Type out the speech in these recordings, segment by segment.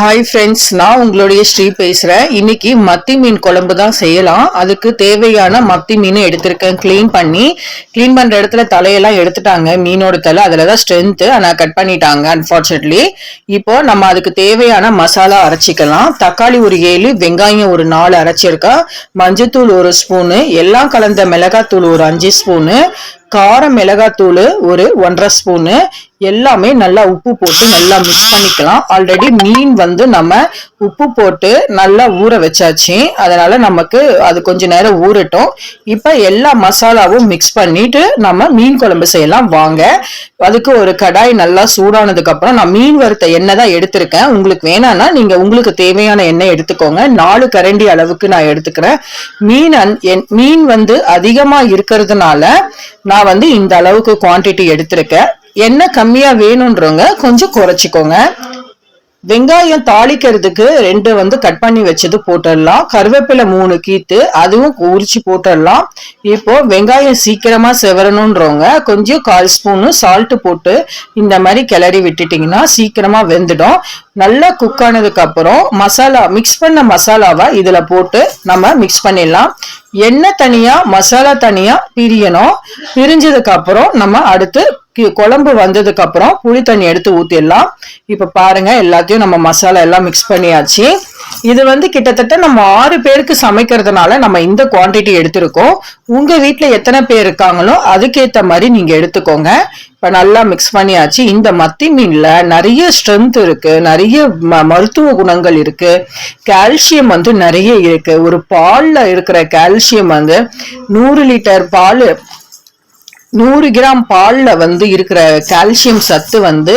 Hi friends நான் உங்களுடைய ஸ்ரீ பேசுகிறேன் இன்னைக்கு மத்தி மீன் குழம்பு தான் செய்யலாம். அதுக்கு தேவையான மத்தி மீன் எடுத்திருக்கேன். க்ளீன் பண்ணி க்ளீன் பண்ணுற இடத்துல தலையெல்லாம் எடுத்துட்டாங்க. மீனோட தலை அதில் தான் ஸ்ட்ரென்த்து ஆனால் கட் பண்ணிட்டாங்க அன்ஃபார்ச்சுனேட்லி இப்போ நம்ம அதுக்கு தேவையான மசாலா அரைச்சிக்கலாம். தக்காளி ஒரு ஏழு வெங்காயம் ஒரு நாலு அரைச்சிருக்கேன் மஞ்சத்தூள் ஒரு ஸ்பூனு எல்லாம் கலந்த மிளகாத்தூள் ஒரு அஞ்சு ஸ்பூனு கார மிளகாத்தூள் ஒரு ஒன்றரை ஸ்பூனு. எல்லாமே நல்லா உப்பு போட்டு நல்லா மிக்ஸ் பண்ணிக்கலாம். ஆல்ரெடி மீன் வந்து நம்ம உப்பு போட்டு நல்லா ஊற வச்சாச்சு. அதனால நமக்கு அது கொஞ்ச நேரம் ஊறட்டும். இப்போ எல்லா மசாலாவும் மிக்ஸ் பண்ணிட்டு நம்ம மீன் குழம்பு செய்யலாம். வாங்க. அதுக்கு ஒரு கடாய் நல்லா சூடானதுக்கு அப்புறம் நான் மீன் வறுத்த எண்ணெய் தான் எடுத்திருக்கேன். உங்களுக்கு வேணாம்னா நீங்க உங்களுக்கு தேவையான எண்ணெய் எடுத்துக்கோங்க. நாலு கரண்டி அளவுக்கு நான் எடுத்துக்கிறேன். மீன் என்- மீன் வந்து அதிகமா இருக்கிறதுனால நான் வந்து இந்த அளவுக்கு குவாண்டிட்டி எடுத்திருக்கேன். எண்ணெய் கம்மியா வேணுன்றவங்க கொஞ்சம் குறைச்சிக்கோங்க. வெங்காயம் தாளிக்கிறதுக்கு ரெண்டு வந்து கட் பண்ணி வச்சது போட்டுடலாம். கருவேப்பிலை மூணு கீத்து அதுவும் உரிச்சு போட்டுடலாம். இப்போ வெங்காயம் சீக்கிரமா செவரணுன்றவங்க கொஞ்சம் கால் ஸ்பூனு சால்ட்டு போட்டு இந்த மாதிரி கிளறி விட்டுட்டீங்கன்னா சீக்கிரமா வெந்துடும். நல்லா குக் ஆனதுக்கு அப்புறம் மசாலா மிக்ஸ் பண்ண மசாலாவை இதுல போட்டு நம்ம மிக்ஸ் பண்ணிடலாம். எண்ணெய் தனியா மசாலா தனியா பிரியணும். பிரிஞ்சதுக்கு அப்புறம் நம்ம அடுத்து குழம்பு வந்ததுக்கு அப்புறம் புளி தண்ணி எடுத்து ஊற்றிடலாம் இப்போ பாருங்க எல்லாத்தையும் நம்ம மசாலா எல்லாம் மிக்ஸ் பண்ணியாச்சு. இது வந்து கிட்டத்தட்ட நம்ம ஆறு பேருக்கு சமைக்கிறதுனால நம்ம இந்த குவாண்டிட்டி எடுத்திருக்கோம். உங்க வீட்டில் எத்தனை பேர் இருக்காங்களோ அதுக்கேற்ற மாதிரி நீங்க எடுத்துக்கோங்க. இப்போ நல்லா மிக்ஸ் பண்ணியாச்சு. இந்த மத்தி மீனில் நிறைய ஸ்ட்ரென்த் இருக்குது நிறைய ம- மருத்துவ குணங்கள் இருக்கு. கால்சியம் வந்து நிறைய இருக்குது ஒரு பாலில் இருக்கிற கால்சியம் வந்து நூறு லிட்டர் பால் நூறு கிராம் பாலில் வந்து இருக்கிற கால்சியம் சத்து வந்து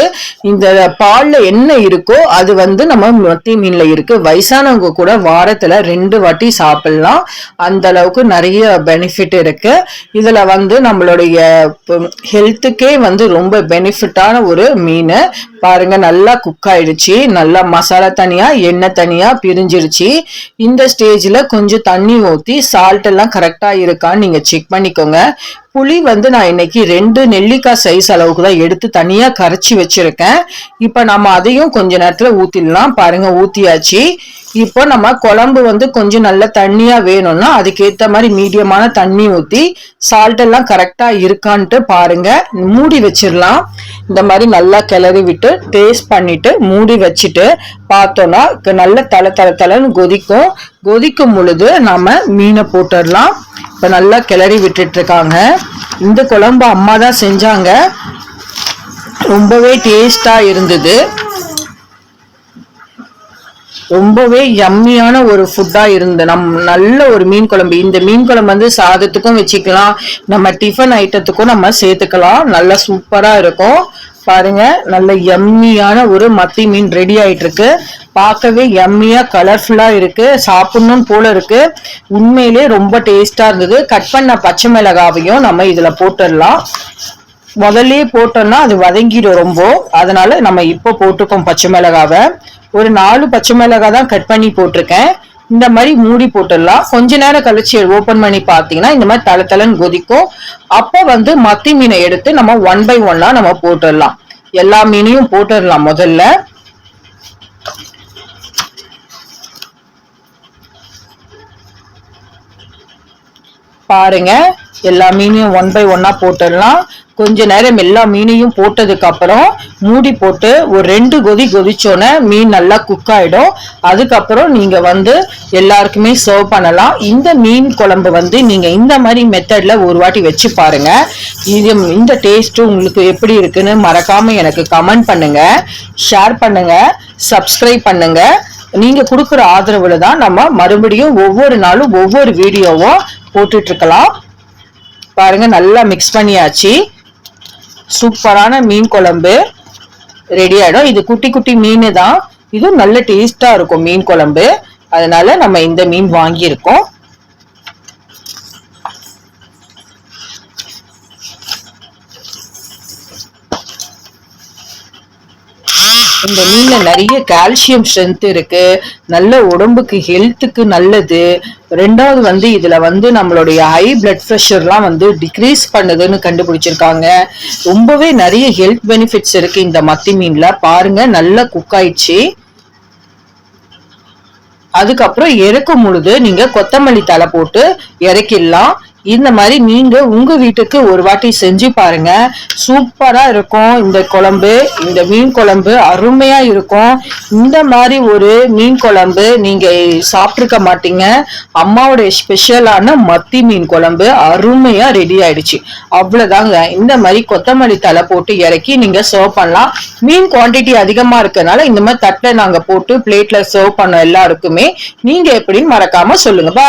இந்த பாலில் என்ன இருக்கோ அது வந்து நம்ம மத்திய மீனில் இருக்குது வயசானவங்க கூட வாரத்தில் ரெண்டு வாட்டி சாப்பிட்லாம். அந்த அளவுக்கு நிறைய பெனிஃபிட் இருக்குது இதில் வந்து நம்மளுடைய ஹெல்த்துக்கே வந்து ரொம்ப பெனிஃபிட்டான ஒரு மீன். பாருங்கள் நல்லா குக் ஆயிடுச்சு. நல்லா மசாலா தனியாக எண்ணெய் தனியாக பிரிஞ்சிருச்சு. இந்த ஸ்டேஜில் கொஞ்சம் தண்ணி ஊற்றி சால்ட் எல்லாம் இருக்கான்னு நீங்கள் செக் பண்ணிக்கோங்க. புளி வந்து நான் இன்னைக்கு ரெண்டு நெல்லிக்காய் சைஸ் அளவுக்கு தான் எடுத்து தனியாக கரைச்சி வச்சுருக்கேன். இப்போ நம்ம அதையும் கொஞ்ச நேரத்தில் ஊற்றிடலாம் பாருங்கள் ஊற்றியாச்சு இப்போ நம்ம குழம்பு வந்து கொஞ்சம் நல்ல தண்ணியாக வேணும்னா அதுக்கேற்ற மாதிரி மீடியமான தண்ணி ஊற்றி சால்ட்டெல்லாம் கரெக்டாக இருக்கான்ட்டு பாருங்கள் மூடி வச்சிடலாம். இந்த மாதிரி நல்லா கிளறி விட்டு டேஸ்ட் பண்ணிவிட்டு மூடி வச்சுட்டு பார்த்தோம்னா நல்ல தலை தலை தலைன்னு கொதிக்கும். கொதிக்கும் பொழுது நாம மீனை போட்டுடலாம். இப்ப நல்லா கிளறி விட்டுட்டு இருக்காங்க இந்த குழம்பு அம்மா தான் செஞ்சாங்க. ரொம்பவே டேஸ்டா இருந்தது. ரொம்பவே யம்மியான ஒரு ஃபுட்டா இருந்து நம் நல்ல ஒரு மீன் குழம்பு. இந்த மீன் குழம்பு வந்து சாதத்துக்கும் வச்சுக்கலாம். நம்ம டிஃபன் ஐட்டத்துக்கும் நம்ம சேர்த்துக்கலாம். நல்லா சூப்பரா இருக்கும். பாருங்க நல்ல எம்மியான ஒரு மத்தி மீன் ரெடி ஆயிட்டு இருக்கு பார்க்கவே எம்மியா கலர்ஃபுல்லா இருக்கு. சாப்பிடணும் போல இருக்கு. உண்மையிலே ரொம்ப டேஸ்டா இருந்தது. கட் பண்ண பச்சை மிளகாவையும் நம்ம இதுல போட்டுடலாம். முதல்லயே போட்டோம்னா அது வதங்கிடும் ரொம்ப. அதனால நம்ம இப்போ போட்டுக்கோம் பச்சை மிளகாவை. ஒரு நாலு பச்சை மிளகா தான் கட் பண்ணி போட்டிருக்கேன். இந்த மாதிரி மூடி போட்டுடலாம். கொஞ்ச நேரம் கழிச்சு ஓபன் பண்ணி பார்த்தீங்கன்னா இந்த மாதிரி தலை தலைன்னு கொதிக்கும். அப்போ வந்து மத்தி மீனை எடுத்து நம்ம ஒன் பை ஒன்னா நம்ம போட்டுடலாம். எல்லா மீனையும் போட்டுடலாம் முதல்ல. பாருங்க எல்லா மீனையும் ஒன் பை ஒன்னா போட்டுடலாம். கொஞ்ச நேரம் எல்லா மீனையும் போட்டதுக்கு அப்புறம் மூடி போட்டு ஒரு ரெண்டு கொதி கொதிச்சோன்னே மீன் நல்லா குக் ஆகிடும் அதுக்கப்புறம் நீங்கள் வந்து எல்லாருக்குமே சர்வ் பண்ணலாம். இந்த மீன் குழம்பு வந்து நீங்கள் இந்த மாதிரி மெத்தடில் ஒரு வாட்டி வச்சு பாருங்கள் இது இந்த டேஸ்ட்டு உங்களுக்கு எப்படி இருக்குன்னு மறக்காமல் எனக்கு கமெண்ட் பண்ணுங்கள் ஷேர் பண்ணுங்கள் சப்ஸ்கிரைப் பண்ணுங்கள் நீங்கள் கொடுக்குற ஆதரவில் தான் நம்ம மறுபடியும் ஒவ்வொரு நாளும் ஒவ்வொரு வீடியோவும் போட்டுட்ருக்கலாம் பாருங்கள் பாருங்க நல்லா மிக்ஸ் பண்ணியாச்சு. சூப்பரான மீன் குழம்பு ரெடி ஆகிடும் இது குட்டி குட்டி மீன் தான் இதுவும் நல்ல டேஸ்ட்டாக இருக்கும் மீன் குழம்பு. அதனால நம்ம இந்த மீன் வாங்கியிருக்கோம். இந்த மீன்ல நிறைய கால்சியம் ஸ்ட்ரென்த் இருக்கு. நல்ல உடம்புக்கு ஹெல்த்துக்கு நல்லது. ரெண்டாவது வந்து இதுல வந்து நம்மளுடைய ஹை பிளட் ப்ரெஷர்லாம் வந்து டிக்ரீஸ் பண்ணுதுன்னு கண்டுபிடிச்சிருக்காங்க. ரொம்பவே நிறைய ஹெல்த் பெனிஃபிட்ஸ் இருக்கு இந்த மத்தி மீன்ல. பாருங்க நல்லா குக் ஆயிடுச்சு. அதுக்கப்புறம் இறக்கும் பொழுது நீங்க கொத்தமல்லி தலை போட்டு இறக்கிடலாம். இந்த மாதிரி நீங்க உங்க வீட்டுக்கு ஒரு வாட்டி செஞ்சு பாருங்க. சூப்பரா இருக்கும் இந்த குழம்பு. இந்த மீன் குழம்பு அருமையா இருக்கும். இந்த மாதிரி ஒரு மீன் குழம்பு நீங்க சாப்பிட்டுருக்க மாட்டீங்க. அம்மாவுடைய ஸ்பெஷலான மத்தி மீன் குழம்பு அருமையா ரெடி ஆயிடுச்சு. அவ்வளவுதாங்க. இந்த மாதிரி கொத்தமல்லி தலை போட்டு இறக்கி நீங்க சர்வ் பண்ணலாம். மீன் குவாண்டிட்டி அதிகமா இருக்கிறதுனால இந்த மாதிரி தட்டை நாங்க போட்டு பிளேட்ல சர்வ் பண்ண எல்லாருக்குமே நீங்க எப்படின்னு மறக்காம சொல்லுங்க. பா